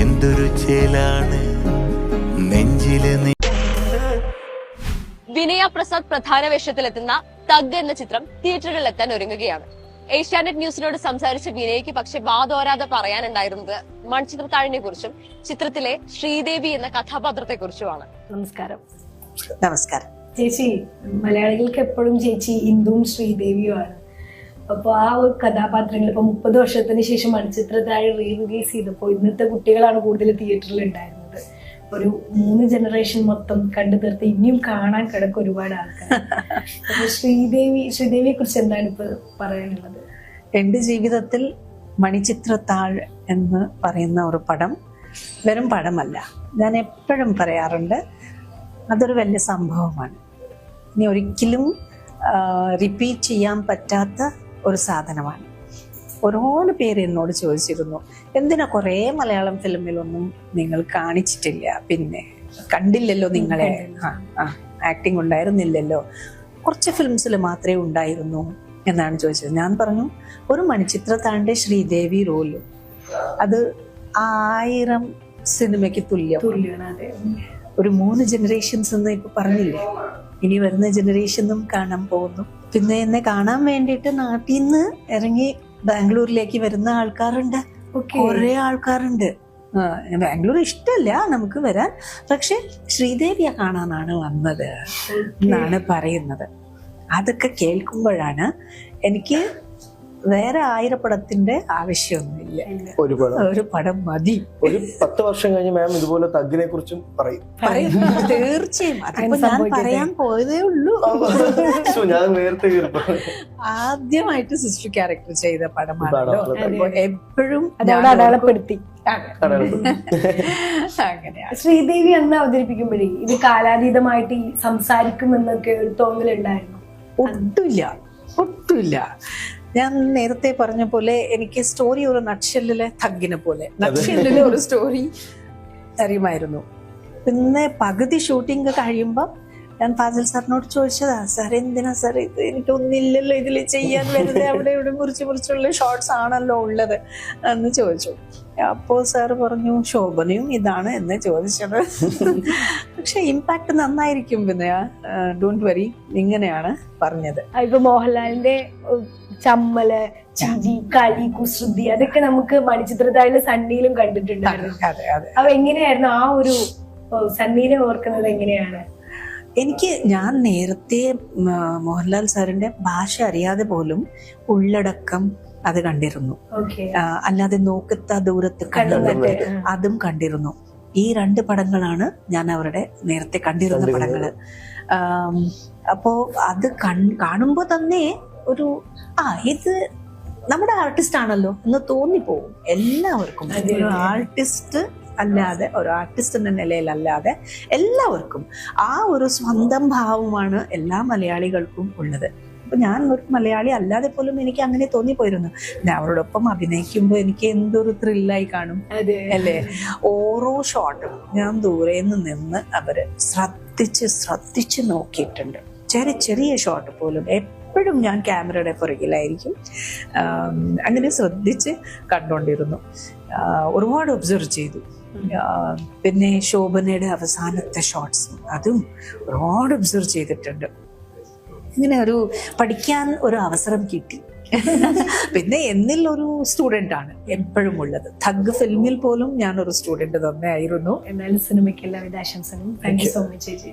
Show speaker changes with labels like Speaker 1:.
Speaker 1: എന്തൊരു ചേലാണ് നെഞ്ചിലെ നീ
Speaker 2: വിനയ പ്രസാദ് പ്രധാന വേഷത്തിലെത്തുന്ന തഗ് എന്ന ചിത്രം തിയേറ്ററുകളിൽ എത്താൻ ഒരുങ്ങുകയാണ്. ഏഷ്യാനെറ്റ് ന്യൂസിനോട് സംസാരിച്ച വിനയ്ക്ക് പക്ഷെ വാതോരാതെ പറയാനുണ്ടായിരുന്നത് മൺചിത്രത്താഴിനെ കുറിച്ചും ചിത്രത്തിലെ ശ്രീദേവി എന്ന കഥാപാത്രത്തെ കുറിച്ചുമാണ്
Speaker 3: നമസ്കാരം.
Speaker 4: നമസ്കാരം.
Speaker 3: ചേച്ചി മലയാളികൾക്ക് എപ്പോഴും ചേച്ചി ഇന്ദുവും ശ്രീദേവിയുമാണ്. അപ്പോൾ ആ ഒരു കഥാപാത്രങ്ങൾ ഇപ്പൊ മുപ്പത് വർഷത്തിന് ശേഷം മണിച്ചിത്രത്താഴ് റീ റിലീസ് ചെയ്തപ്പോൾ ഇന്നത്തെ കുട്ടികളാണ് കൂടുതൽ തിയേറ്ററിൽ ഉണ്ടായിരുന്നത്. ഒരു മൂന്ന് ജനറേഷൻ മൊത്തം കണ്ടു തീർത്ത് ഇനിയും കാണാൻ കിടക്കും ഒരുപാട് ആൾക്കാർ. അപ്പൊ ശ്രീദേവി ശ്രീദേവിയെ കുറിച്ച് എന്താണ് ഇപ്പൊ പറയാനുള്ളത്?
Speaker 4: എന്റെ ജീവിതത്തിൽ മണിച്ചിത്രത്താഴ് എന്ന് പറയുന്ന ഒരു പടം വെറും പടമല്ല. ഞാൻ എപ്പോഴും പറയാറുണ്ട് അതൊരു വലിയ സംഭവമാണ്. ഇനി ഒരിക്കലും റിപ്പീറ്റ് ചെയ്യാൻ പറ്റാത്ത ഒരു സാധനമാണ്. ഒരുപാട് പേര് എന്നോട് ചോദിച്ചിരുന്നു എന്തിനാ കുറേ മലയാളം ഫിലിമിലൊന്നും നിങ്ങൾ കാണിച്ചിട്ടില്ല? പിന്നെ കണ്ടില്ലല്ലോ നിങ്ങളെ. ആക്ടിങ് ഉണ്ടായിരുന്നില്ലല്ലോ. കുറച്ച് ഫിലിംസിൽ മാത്രമേ ഉണ്ടായിരുന്നു എന്നാണ് ചോദിച്ചത്. ഞാൻ പറഞ്ഞു ഒരു മണിച്ചിത്രത്താണ്ട് ശ്രീദേവി റോൽ. അത് ആയിരം സിനിമയ്ക്ക് തുല്യം ഒരു മൂന്ന് ജനറേഷൻസ് എന്ന് ഇപ്പൊ പറഞ്ഞില്ലേ? ഇനി വരുന്ന ജനറേഷനും കാണാൻ പോകുന്നു. പിന്നെ എന്നെ കാണാൻ വേണ്ടിയിട്ട് നാട്ടിൽ നിന്ന് ഇറങ്ങി ബാംഗ്ലൂരിലേക്ക് വരുന്ന ആൾക്കാരുണ്ട്. കുറെ ആൾക്കാരുണ്ട്. ബാംഗ്ലൂർ ഇഷ്ടല്ല നമുക്ക് വരാൻ. പക്ഷെ ശ്രീദേവിയെ കാണാനാണ് വന്നത് എന്നാണ് പറയുന്നത്. അതൊക്കെ കേൾക്കുമ്പോഴാണ് എനിക്ക് വേറെ ആയിരപ്പടത്തിന്റെ ആവശ്യമൊന്നുമില്ല.
Speaker 5: ഒരു പടം.
Speaker 4: ഒരു പടം മതി.
Speaker 5: ഒരു പത്ത് വർഷം കഴിഞ്ഞ് മാം ഇതുപോലെ തഗ്ഗിനെ കുറിച്ചും പറയും.
Speaker 4: പറയും. തീർച്ചയായും. അതിപ്പോ ഞാൻ പറയാൻ പോയതേ ഉള്ളൂ.
Speaker 5: ഞാൻ നേരത്തെ
Speaker 4: ആദ്യമായിട്ട് സിസ്റ്റർ ക്യാരക്ടർ ചെയ്ത പടമാണല്ലോ. എപ്പോഴും
Speaker 3: അടയാളപ്പെടുത്തി. ശ്രീദേവി അന്ന് അവതരിപ്പിക്കുമ്പോഴേ ഇത് കാലാതീതമായിട്ട് സംസാരിക്കുമെന്നൊക്കെ ഒരു തോന്നലുണ്ടായിരുന്നു.
Speaker 4: ഒട്ടുമില്ല. ഒട്ടുമില്ല. ഞാൻ നേരത്തെ പറഞ്ഞ പോലെ എനിക്ക് സ്റ്റോറി ഒരു നട്ഷെല്ലിലെ തഗ്ഗിനെ പോലെ. നട്ഷെല്ലിലെ ഒരു സ്റ്റോറി അറിയുമായിരുന്നു പിന്നെ പകുതി ഷൂട്ടിംഗ് കഴിയുമ്പോൾ ഞാൻ ഫാസിൽ സാറിനോട് ചോദിച്ചതാ സാർ എന്തിനാ സാർ ഇത്? എനിക്കൊന്നില്ലല്ലോ ഇതിൽ ചെയ്യാൻ വെറുതെ അവിടെ ഇവിടെ മുറിച്ച് മുറിച്ചുള്ള ഷോർട്സ് ആണല്ലോ ഉള്ളത്. എന്ന് ചോദിച്ചു. അപ്പോൾ സാർ പറഞ്ഞു ശോഭനയും ഇതാണ് എന്ന് ചോദിച്ചത്. പക്ഷെ ഇമ്പാക്ട് നന്നായിരിക്കും പിന്നെ ഡോണ്ട് വരി ഇങ്ങനെയാണ് പറഞ്ഞത്.
Speaker 3: ഇപ്പൊ മോഹൻലാലിന്റെ ചമ്മൽ ചിരി കളി കുസൃതി അതൊക്കെ നമുക്ക് മണിച്ചിത്രത്താഴിലെ സണ്ണിയിലും കണ്ടിട്ടുണ്ടായിരുന്നു.
Speaker 4: അതെ അതെ
Speaker 3: അപ്പൊ എങ്ങനെയായിരുന്നു ആ ഒരു സണ്ണിയിലെ സണ്ണീനെ ഓർക്കുന്നത് എങ്ങനെയാണ്?
Speaker 4: എനിക്ക് ഞാൻ നേരത്തെ മോഹൻലാൽ സാറിന്റെ ഭാഷ അറിയാതെ പോലും ഉള്ളടക്കം അത് കണ്ടിരുന്നു. അല്ലാതെ നോക്കത്ത ദൂരത്ത്
Speaker 3: കണ്ടിരുന്നു
Speaker 4: അതും കണ്ടിരുന്നു. ഈ രണ്ട് പടങ്ങളാണ് ഞാൻ അവരുടെ നേരത്തെ കണ്ടിരുന്ന. പടങ്ങൾ. അപ്പോ അത് കൺ കാണുമ്പോൾ തന്നെ ഒരു ആ ഇത് നമ്മുടെ ആർട്ടിസ്റ്റ് ആണല്ലോ എന്ന് തോന്നിപ്പോവും എല്ലാവർക്കും. ഒരു ആർട്ടിസ്റ്റ് അല്ലാതെ ഒരു ആർട്ടിസ്റ്റ് എന്ന നിലയിലല്ലാതെ എല്ലാവർക്കും ആ ഒരു സ്വന്തം ഭാവമാണ് എല്ലാ മലയാളികൾക്കും ഉള്ളത്. അപ്പൊ ഞാൻ ഒരു മലയാളി അല്ലാതെ പോലും എനിക്ക് അങ്ങനെ തോന്നിപ്പോയിരുന്നു. ഞാൻ അവരോടൊപ്പം അഭിനയിക്കുമ്പോൾ എനിക്ക് എന്തൊരു ത്രില്ലായി കാണും. അല്ലേ? ഓരോ ഷോട്ടും ഞാൻ ദൂരെ നിന്ന് നിന്ന് അവർ ശ്രദ്ധിച്ച് ശ്രദ്ധിച്ച് നോക്കിയിട്ടുണ്ട്. ചെറിയ ചെറിയ ഷോട്ട് പോലും എപ്പോഴും ഞാൻ ക്യാമറയുടെ പുറകിലായിരിക്കും. അങ്ങനെ ശ്രദ്ധിച്ച് കണ്ടുകൊണ്ടിരുന്നു ഒരുപാട് ഒബ്സർവ് ചെയ്തു. പിന്നെ ശോഭനയുടെ അവസാനത്തെ ഷോട്ട്സ്. അതും ഒരുപാട് ഒബ്സർവ് ചെയ്തിട്ടുണ്ട്. ഇങ്ങനെ ഒരു പഠിക്കാൻ ഒരു അവസരം കിട്ടി. പിന്നെ എന്നിൽ ഒരു സ്റ്റുഡന്റ് ആണ് എപ്പോഴും ഉള്ളത്. തഗ് ഫിലിമിൽ പോലും ഞാൻ ഒരു സ്റ്റുഡന്റ് തന്നെ ആയിരുന്നു.
Speaker 3: എന്നാലും സിനിമയ്ക്ക് എല്ലാവിധ ആശംസകളും താങ്ക് യു സോ മച്ച് ചേച്ചി.